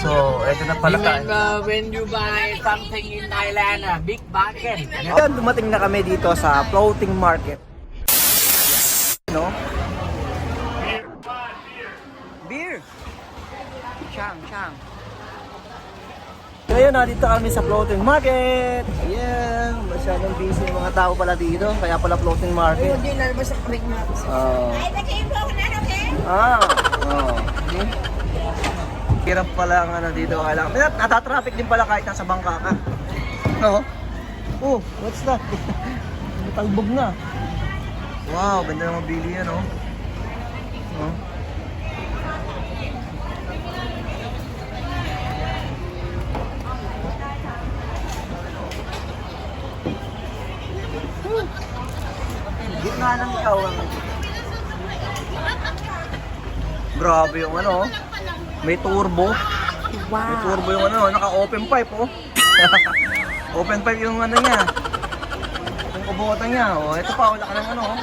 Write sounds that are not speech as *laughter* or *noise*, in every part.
So, eto na pala tayo. Remember when you buy something in Thailand, a big bargain. Ayan, dumating na kami dito sa floating market. No? Beer! Chang, chang. Ngayon, nandito kami sa floating market. Ayan, masyadong busy yung mga tao pala dito. Kaya pala floating market. Hindi lalabas sa quick na. Oh. Ay, ako na, okay? Ah, oh. Hmm? Hirap pala ang ano dito. Kailangan. Nat natatraffic din pala kahit nasa bangka ka. No? Oh, what's that? *laughs* Talbog na. Wow, ganda ng mabili yan, oh. Oh. Gitna ng kawan. Grabe yung ano, oh. May turbo. May turbo yung ano, naka-open pipe oh. *laughs* open pipe yung ano niya. Yung kubota niya. Oh, ito pa wala ka ng ano. oh.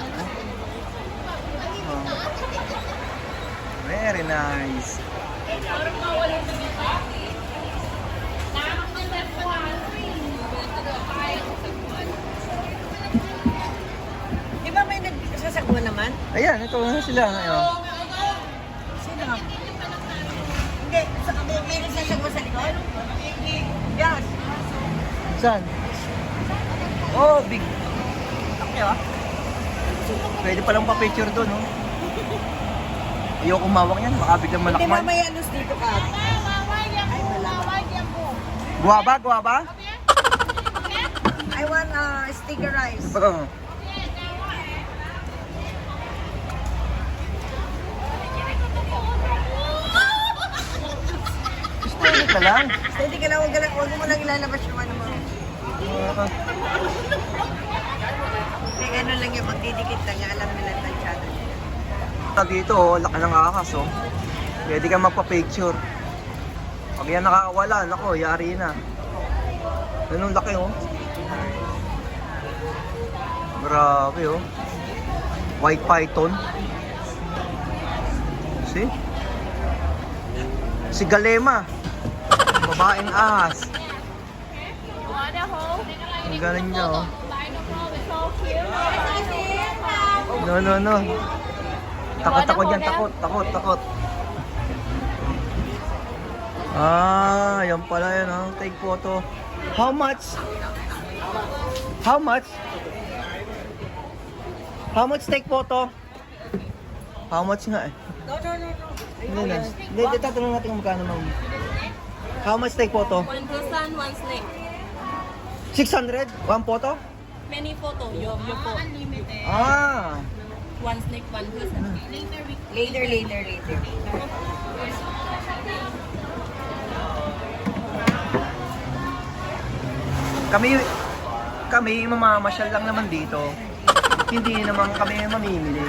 Oh. Very nice. Di ba may nagsasagwa naman? Ayan, ito na sila. Ayun. Sino? Hindi, sa, may, may nagsasagwa sa likod? Yes. Saan? Oh, big. Laki ah. Pwede palang pa-picture doon, oh. Ayoko kumawak yan, baka biglang Hindi malakman. mamaya lus dito ka. Guwaba, guwaba? I want uh, sticker rice. Oo. Steady ka lang. Steady ka lang, huwag, ka lang, huwag mo lang ilalabas yung ano mo. Ah, Kaya gano'n lang yung magdidikit lang, yung alam nila tansyado. Dito, oh, laki ng akas, oh. Pwede ka magpa-picture. Pag yan nakakawala, nako, yari na. Ganun laki, oh. Grabe, oh. White python. See? Si Galema. Babaeng ahas. Ang galing niya, oh. No, no, no. Takot, takot yan. Takot, takot, takot. Ah, yan pala yan, oh. Take photo. How much? How much? How much take photo? How much nga eh? No, no, no, no. Hindi na. Hindi, tatanong natin kung magkano ma'am. How much take photo? One person, one snake. 600? One photo? Many photo, your, your phone. Unlimited. Ah. One snake, one person. Later, later, later. Kami, kami mamamasyal lang naman dito. Hindi naman kami mamimili.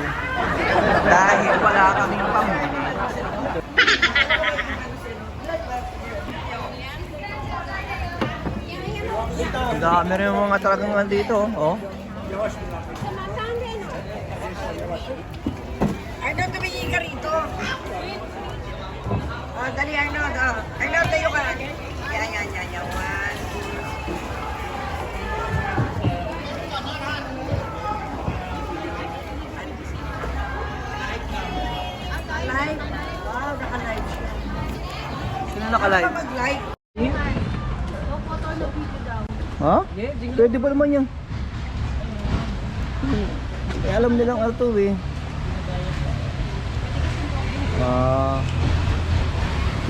Dahil wala kaming pambili. Ang dami rin mga talagang nandito, oh. Arno, tumingin ka rito. Ah, dali Arno. Ah, Arno, tayo ka. Yan, yan, yan, yan. One, Live? Wow, naka-live siya. Sino nakalive? Ano mag-live? Ha? Pwede ba naman yan? Eh, alam nilang ano to eh. Ah.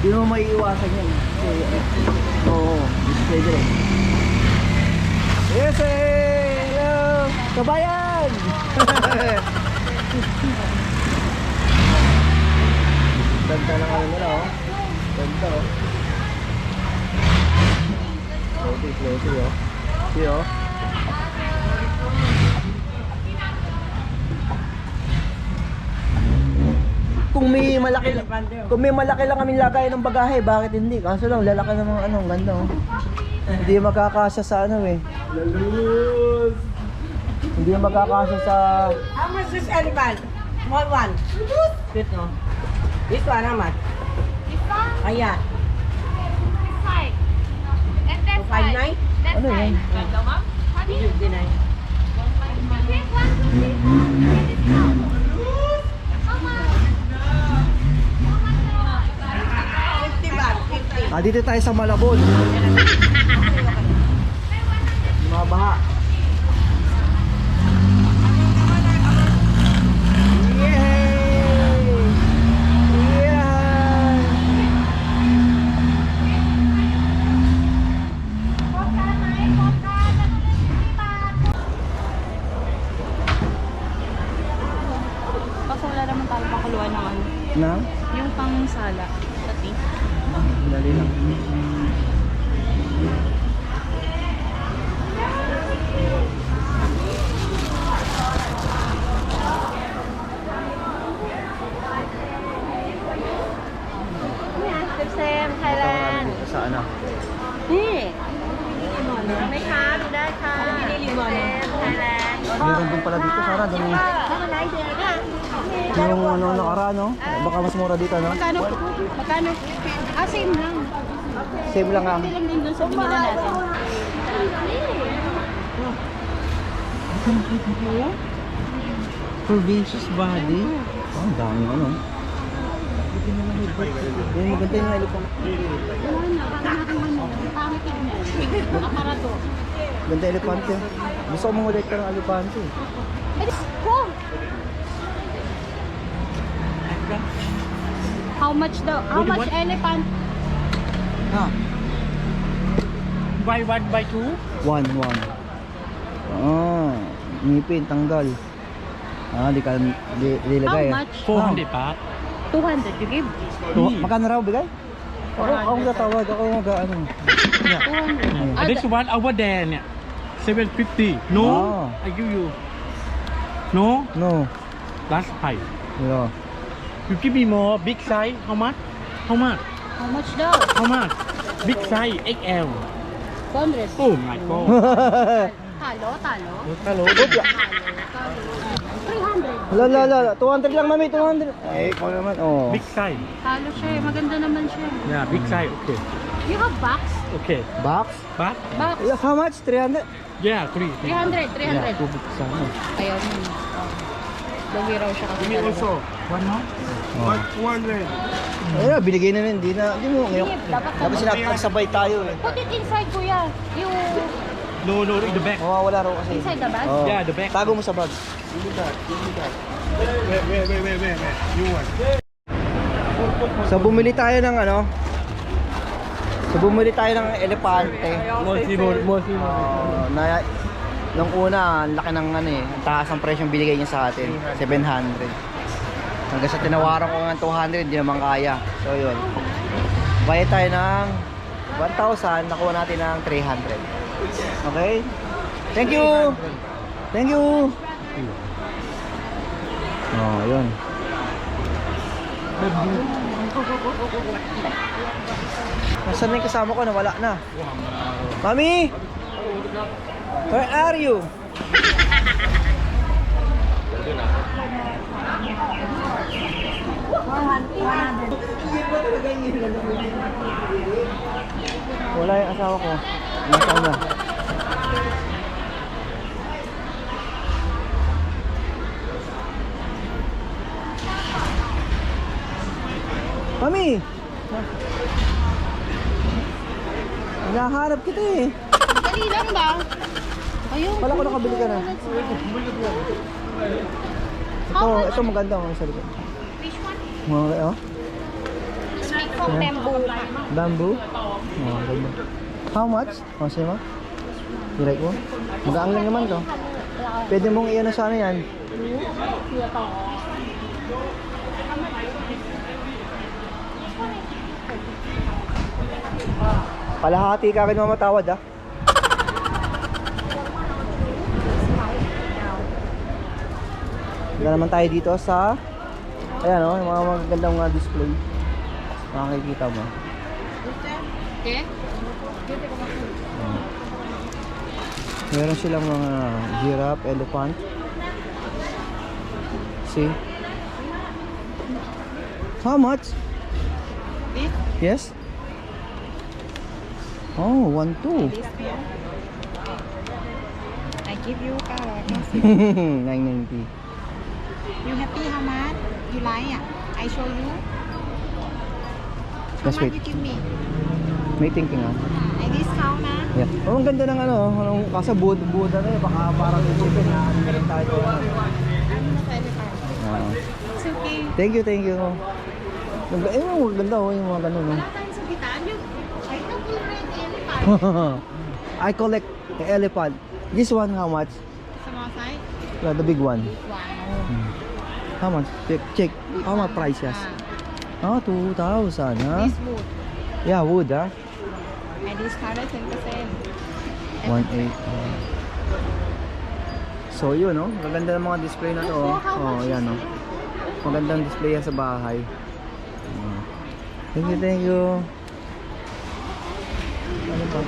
Hindi mo maiiwasan yan. Oo, pwede rin. Yes, eh! Hello! Kabayan! *laughs* Ganda ng ano nila, oh. Ganda, oh. Floaty, floaty, oh. See, oh. Kung may malaki lang, kung may malaki lang kaming lagay ng bagahe, bakit hindi? Kaso lang, lalaki ng mga ano, ang ganda, oh. Hindi makakasya sa ano, eh. Hindi makakasya sa... How much this elephant? Small one. This no. This one, how much? Ayan. Ano yan? Ah, dito tayo sa Malabon. *laughs* mura dito, no? Magkano? Magkano? Ah, same lang. Same lang ang. Hindi lang din dun sa binila natin. Curvaceous body. Oh, ang dami ano. Yung maganda yung. Pangit tignan. Aparato. Ganda elepante. Gusto ko mangolekta ng elepante. How much daw? How much elephant? Ha? Buy one, buy two. One, one. Ah, ngipin, tanggal. Ah, di ka, di, di How ah. much? 400 baht. 200 you give? To, magkano raw bigay? Ako, ako gatawag, ako mag ano. *laughs* Yeah. 200. And this one over there, yeah. 750. No, Ah. I give you. No, No. last price. Yeah. You give me more, big size. How much? How much? How much daw? How much? Big size, XL. 200. Oh my god. *laughs* Talo, talo. Hello. 300. Hala, hala, hala. 200 lang mami, 200. Eh, ikaw naman. Oh. Big size. Talo siya eh. Maganda naman siya. Yeah, big size. Okay. You have box? Okay. Box? Box. Yeah, How much? 300? yeah, three. 300, 300. tubig sa ano. Ayaw mo. Lugi raw siya kasi talaga. One more. Oh. Ayun, binigay na rin. Hindi na, hindi mo ngayon. Dapat Dapat sabay tayo eh. Put it inside, kuya. Yung No, no, in the back. Mawawala raw kasi. inside the bag. Oh. Yeah, the back. Tago mo sa bag. So bumili tayo ng ano? So bumili tayo ng elepante. Mostly mostly Oh, na nung una, ang laki ng ano eh, ang taas ng presyong binigay niya sa atin, 700. Hanggang sa tinawaran ko ng 200, hindi naman kaya. So yun. Bayad tayo ng 1,000, nakuha natin ng 300. Okay? Thank you! Thank you! Oh, yun. Nasaan na yung kasama ko? Nawala na. Mami! Where are you? Wala yung asawa ko. Nasaan na? Mami! Hinahanap kita eh. Dali lang ba? Ayun. Wala ko nakabili ka na. Ito, ito maganda ang sa likod. Which one? Mga, oh, Speak from bamboo. bamboo. Oh. How much? Oh, sa'yo mo? You like mo? Magaang lang naman to. Pwede mong iyan sa ano yan. Kalahati ka agad mamatawad ah. Ganda naman tayo dito sa Ayan o, yung mga magagandang mga display. Makikita mo. Okay? Meron silang mga giraffe, elephant. See? How much? This? Yes? Oh, 1, 2. This here. I give you uh, *laughs* 990. You happy how much? You like ah? I show you. How Just much wait. you give me? May thinking ah. I discount na. Yeah. Oh, ang ganda ng ano, anong kasa bud buda na eh, baka parang isipin na ano na rin tayo. Ano na sa elephant? Ah. It's okay. thank you, thank you. Ang eh, ang ganda oh, yung mga ganun. Wala tayong sabitan. Yung, I don't elephant. Oh. *laughs* I collect the elephant. This one, how much? Small size? Yeah, the big one. Wow. How much? Check, check. How much price, yes? Ah, Ah, 2,000, ha? This wood. Yeah, wood, ha? I discounted 10%. 1,800. So, yun, no? Maganda ng mga display na to. Oh, much yan, no? Magandang display yan sa bahay. Oh. Thank you, thank you. Ano ba?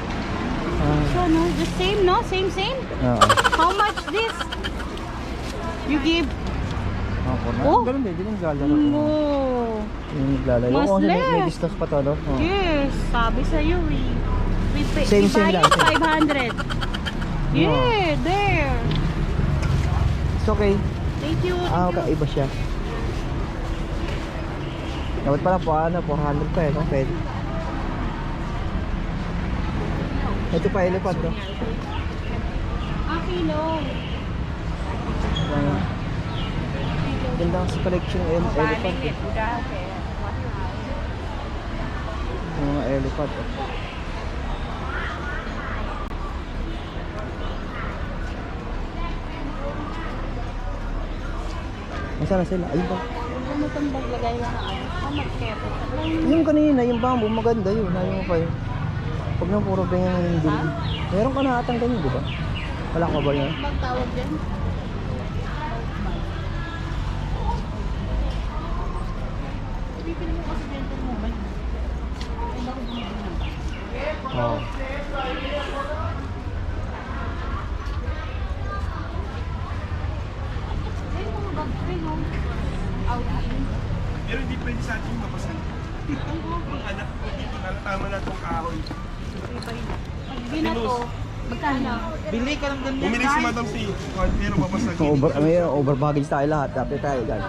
Ah, So, no, the same, no? Same, same? oo. How much this? You give? Ako na. Oh. Ganun din, din naglalaro. No. Yung naglalaro. Mas Oo, kasi may, may less. distance pa to, no? Oh. Yes, sabi sa'yo, we, we, pay, Same, we same buy lang, it same. 500. Yeah, there. It's okay. Thank you. Ah, thank you. kakaiba siya. Dapat pala po, ano, 400 pa eh, no? Pwede. Ito pa, elephant, no? Okay, no. Ayan. Ganda ang sa collection ng ele- elephant. Eh. Mga elephant. Oh. Nasaan na sila? Ayun ba? Itong maglagay lang ako? Yung kanina, yung bamboo, maganda yun. Ayaw mo pa yun. Huwag na puro ganyan yung building. Meron ka na atang ganyan, di ba? Wala ka ba yan? Magtawag dyan? Bibili mo kasi dyan itong mobile. Ay, bakit bumili na ba? Outing. Pero hindi pwede sa atin mapasan. Ang anak ko dito tama na itong kahoy. Pag binato, magkano? Bili ka lang ganyan. Bumili si Madam C. Pero mapasag. Over, may over baggage tayo lahat. Dati tayo guys.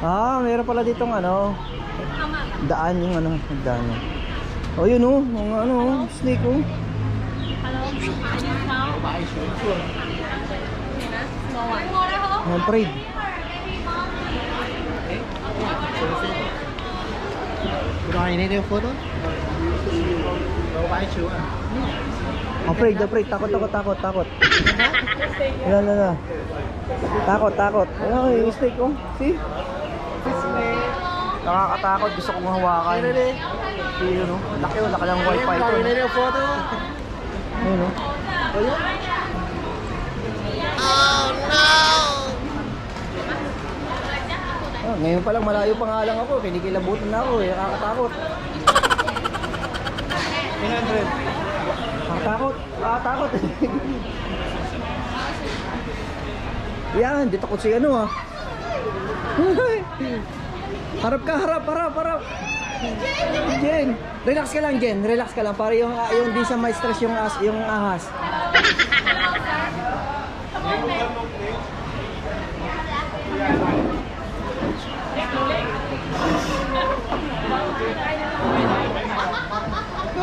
Ah, meron pala ditong ano. Daan yung ano, daan. Oh, yun oh, mga ano, oh, snake oh. Mga parade. Afraid, afraid. Takot, takot, takot, takot. Wala, wala, wala. Takot, takot. Ano yung mistake ko? See? Nakakatakot. Gusto kong hawakan. Yun, no? Laki, oh. Laki ng wifi ito. Ayun, no? Ah, ngayon pa lang malayo pa nga lang ako. Kinikilabutan na ako eh. Nakakatakot. 300. Nakatakot. Nakatakot. Yan, di takot si ano ah. *laughs* harap ka, harap, harap, harap. Jen, relax ka lang Jen, relax ka lang para yung yung di sa may stress yung as yung ahas.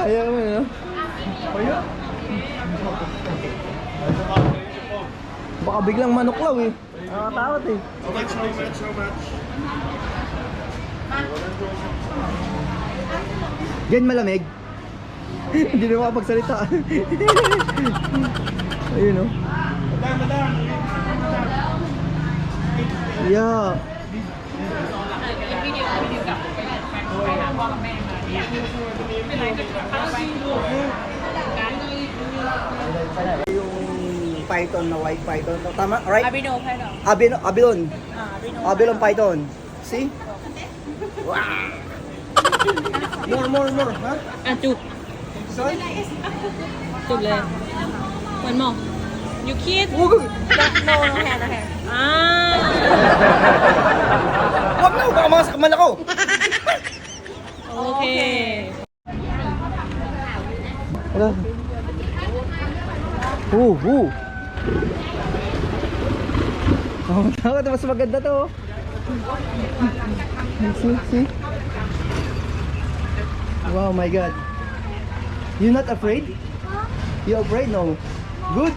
Kaya mo no? Baka biglang manuklaw eh. Nakakatakot eh. How much, how much, how much? Diyan malamig. *laughs* Hindi na makapagsalita. *laughs* Ayun oh. Madam, madam. Yeah. Yung python na white python. Tama, right? Abino, ano? Abino, abilon. Ah, abino. Abilon python. See? Wow. More, more, more. Ha? Ah, two. Sorry? Two left. One more. You kiss? Wag! No, no hair, no hair. Ah! Wag na! Baka mga sakmal ako! Okay. Hello. Oo, oo. Oh, *laughs* dapat mas maganda to. oh. *laughs* See, see? Wow, my God. You not afraid? You afraid? No. Good.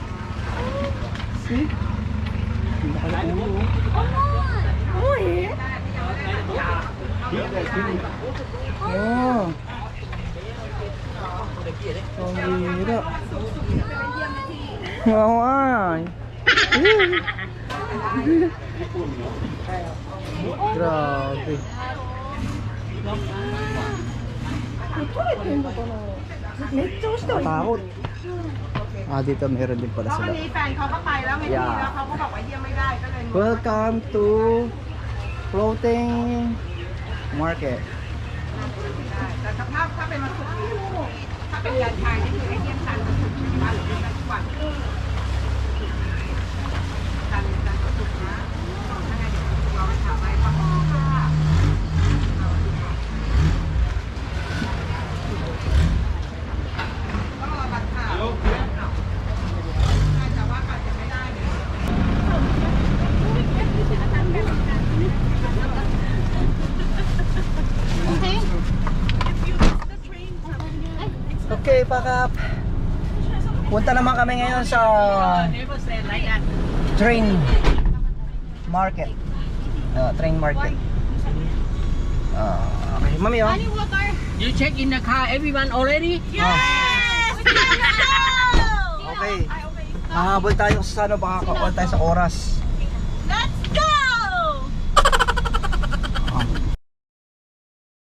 See? Oh. Ang hira. Oo ay. Grabe. Takot. *laughs* Ah, dito meron din pala sila. แฟนเขาก็ไปแล้วไง Yeah. แล้วเขาก็บอกว่าเยี่ยมไม่ได้ก็เลย Welcome to floating market. แต่สภาพถ้าเป็นวันศุกร์ถ้า เป็นเดินทางที่คือให้เยี่ยมตันกรสุดที่บ้านหรือเยี่ยมตันกว่าตันตักรสุดนะถ้าไงเดี๋ยวเราไปถามไปพ่อ Okay, pakap. Punta naman kami ngayon sa train market. Uh, train market. Uh, okay, mami oh. You check in the car, everyone already? Okay. Mahabol tayo sa ano, baka kapal tayo sa oras.